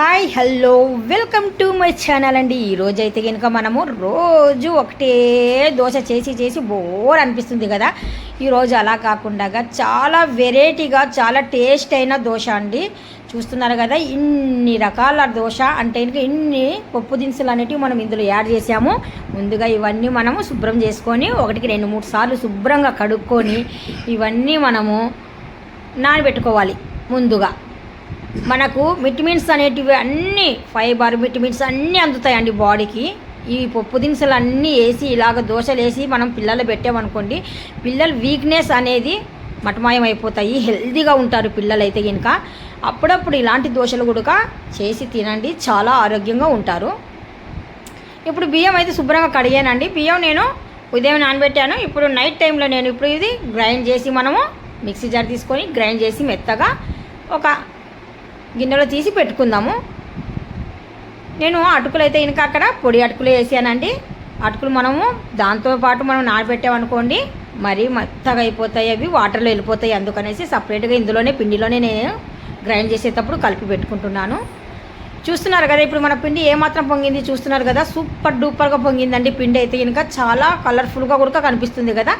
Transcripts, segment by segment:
Hi hello welcome to my channel అండి. ఈరోజు అయితే కనుక మనము రోజు ఒకటే దోశ చేసి చేసి బోర్ అనిపిస్తుంది కదా. ఈరోజు అలా కాకుండా చాలా వెరైటీగా చాలా టేస్ట్ అయిన దోశ అండి. చూస్తున్నారు కదా ఇన్ని రకాల దోశ అంటే ఇంకా ఇన్ని పప్పు దినుసులు అనేటివి మనం ఇందులో యాడ్ చేసాము ముందుగా ఇవన్నీ మనము శుభ్రం చేసుకొని ఒకటికి రెండు మూడు సార్లు శుభ్రంగా కడుక్కొని ఇవన్నీ మనము నానబెట్టుకోవాలి ముందుగా. మనకు విటమిన్స్ అనేటివి అన్నీ ఫైబర్ విటమిన్స్ అన్నీ అందుతాయండి బాడీకి. ఈ పప్పు దినుసులు అన్నీ వేసి ఇలాగ దోశలు వేసి మనం పిల్లలు పెట్టామనుకోండి పిల్లల వీక్నెస్ అనేది మటమాయం అయిపోతాయి హెల్దీగా ఉంటారు పిల్లలు అయితే కనుక అప్పుడప్పుడు ఇలాంటి దోశలు కూడా చేసి తినండి చాలా ఆరోగ్యంగా ఉంటారు. ఇప్పుడు బియ్యం అయితే శుభ్రంగా కడిగానండి. బియ్యం నేను ఉదయం నానబెట్టాను. ఇప్పుడు నైట్ టైంలో నేను ఇప్పుడు ఇది గ్రైండ్ చేసి మనము మిక్సీ జార్ తీసుకొని గ్రైండ్ చేసి మెత్తగా ఒక గిన్నెలో తీసి పెట్టుకుందాము. నేను అటుకులు అయితే ఇంకా అక్కడ పొడి అటుకులు వేసానండి. అటుకులు మనము దాంతోపాటు మనం నానబెట్టామనుకోండి మరీ మెత్తగా అయిపోతాయి అవి వాటర్లో వెళ్ళిపోతాయి అందుకనేసి సపరేట్గా ఇందులోనే పిండిలోనే నేను గ్రైండ్ చేసేటప్పుడు కలిపి పెట్టుకుంటున్నాను. చూస్తున్నారు కదా ఇప్పుడు మన పిండి ఏమాత్రం పొంగింది చూస్తున్నారు కదా సూపర్ డూపర్గా పొంగిందండి పిండి అయితే కనుక చాలా కలర్ఫుల్గా కూడా కనిపిస్తుంది కదా.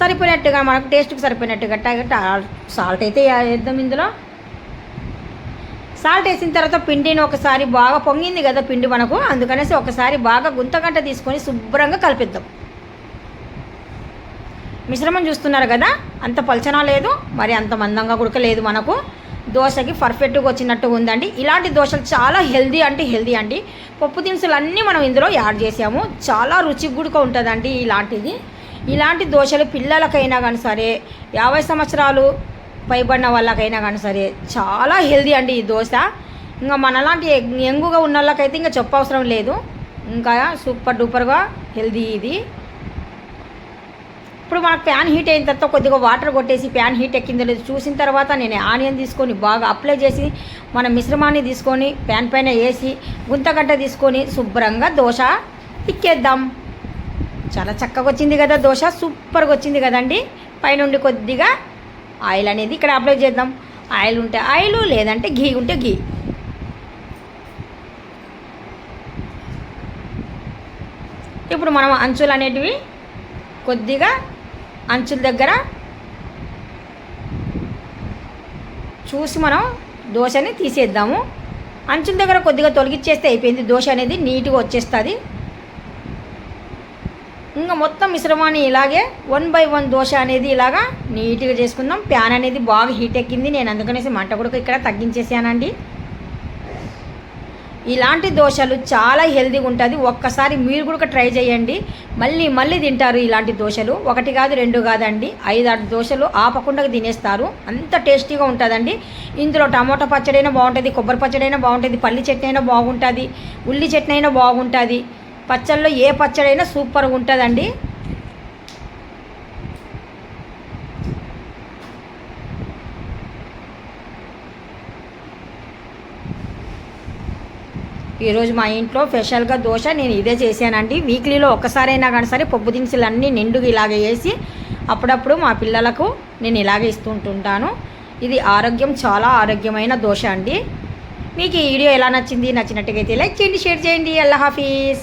సరిపోయినట్టుగా మనకు టేస్ట్కి సరిపోయినట్టుగా సాల్ట్ అయితే వేద్దాం ఇందులో. సాల్ట్ వేసిన తర్వాత పిండిని ఒకసారి బాగా పొంగింది కదా పిండి మనకు అందుకనేసి ఒకసారి బాగా గుంతగంట తీసుకొని శుభ్రంగా కలిపిద్దాం. మిశ్రమం చూస్తున్నారు కదా అంత పలచనా లేదు మరి అంత మందంగా కూడా లేదు మనకు. దోశకి పర్ఫెక్ట్గా వచ్చినట్టు ఉందండి. ఇలాంటి దోశలు చాలా హెల్దీ అంటే హెల్దీ అండి. పప్పు దినుసులు అన్నీ మనం ఇందులో యాడ్ చేసాము. చాలా రుచి కూడా ఉంటుందండి ఇలాంటిది. ఇలాంటి దోశలు పిల్లలకైనా కానీ సరే యాభై సంవత్సరాలు పైబడిన వాళ్ళకైనా కానీ సరే చాలా హెల్దీ అండి ఈ దోశ. ఇంకా మనలాంటి యంగుగా ఉన్న వాళ్ళకైతే ఇంకా చెప్పవసరం లేదు. ఇంకా సూపర్ డూపర్గా హెల్దీ ఇది. ఇప్పుడు మనకు ప్యాన్ హీట్ అయిన తర్వాత కొద్దిగా వాటర్ కొట్టేసి ప్యాన్ హీట్ ఎక్కిందో లేదు చూసిన తర్వాత నేను ఆనియన్ తీసుకొని బాగా అప్లై చేసి మన మిశ్రమాన్ని తీసుకొని ప్యాన్ పైన వేసి గుంతగడ్డ తీసుకొని శుభ్రంగా దోశ తిక్కేద్దాం. చాలా చక్కగా వచ్చింది కదా దోశ సూపర్గా వచ్చింది కదండి. పైనుండి కొద్దిగా ఆయిల్ అనేది ఇక్కడ అప్లై చేద్దాం. ఆయిల్ ఉంటే ఆయిల్ లేదంటే ఘీ ఉంటే ఘీ. ఇప్పుడు మనం అంచులు అనేటివి కొద్దిగా అంచుల దగ్గర చూసి మనం దోశని తీసేద్దాము. అంచుల దగ్గర కొద్దిగా తొలగిచ్చేస్తే అయిపోయింది. దోశ అనేది నీట్గా వచ్చేస్తుంది. ఇంకా మొత్తం మిశ్రమాన్ని ఇలాగే వన్ బై వన్ దోశ అనేది ఇలాగా నీట్గా చేసుకుందాం. ప్యాన్ అనేది బాగా హీట్ ఎక్కింది. నేను అందుకనేసి మంట కూడా ఇక్కడ తగ్గించేసానండి. ఇలాంటి దోశలు చాలా హెల్తీగా ఉంటుంది. ఒక్కసారి మీరు కూడా ట్రై చేయండి. మళ్ళీ మళ్ళీ తింటారు ఇలాంటి దోశలు. ఒకటి కాదు రెండు కాదండి. ఐదు ఆరు దోశలు ఆపకుండా తినేస్తారు. అంత టేస్టీగా ఉంటుందండి. ఇందులో టమోటా పచ్చడి అయినా బాగుంటుంది కొబ్బరి పచ్చడి అయినా బాగుంటుంది పల్లి చట్నీ అయినా బాగుంటుంది ఉల్లి చట్నీ అయినా బాగుంటుంది. పచ్చళ్ళలో ఏ పచ్చడైనా సూపర్గా ఉంటుందండి. ఈరోజు మా ఇంట్లో స్పెషల్గా దోశ నేను ఇదే చేశానండి. వీక్లీలో ఒక్కసారైనా కానీ సరే పప్పు దినుసులు అన్నీ నిండుగా ఇలాగ వేసి అప్పుడప్పుడు మా పిల్లలకు నేను ఇలాగే ఇస్తుంటుంటాను ఇది ఆరోగ్యం చాలా ఆరోగ్యమైన దోశ అండి. మీకు ఈ వీడియో ఎలా నచ్చింది? నచ్చినట్టుగా అయితే లైక్ చేయండి షేర్ చేయండి. అల్లా హాఫీజ్.